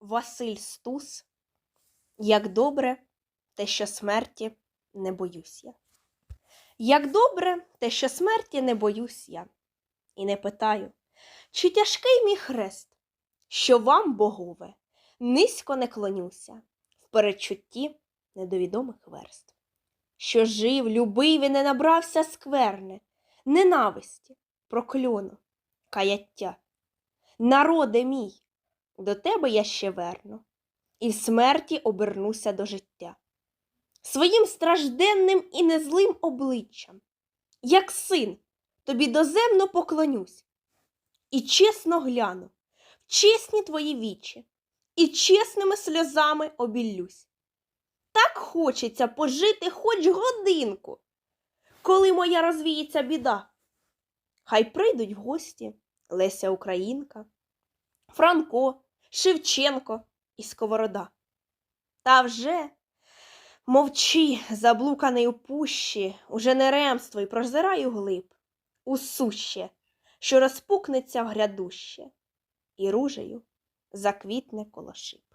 Василь Стус. Як добре, те, що смерті не боюсь я. Як добре, те, що смерті не боюсь я. І не питаю, чи тяжкий мій хрест, що вам, богове, низько не клонюся в передчутті недовідомих верств. Що жив, любив і не набрався скверни, ненависті, прокльону, каяття. Народе мій, до тебе я ще верну, і в смерті обернуся до життя. Своїм стражденним і незлим обличчям, як син, тобі доземно поклонюсь, і чесно гляну. В чесні твої вічі, і чесними сльозами обіллюсь. Так хочеться пожити хоч годинку, коли моя розвіється біда. Хай прийдуть в гості. Леся Українка, Франко, Шевченко і Сковорода. Та вже мовчи, заблуканий у пущі, уже не ремство й прозираю глиб, у суще, що розпукнеться в грядуще, і ружею заквітне колошип.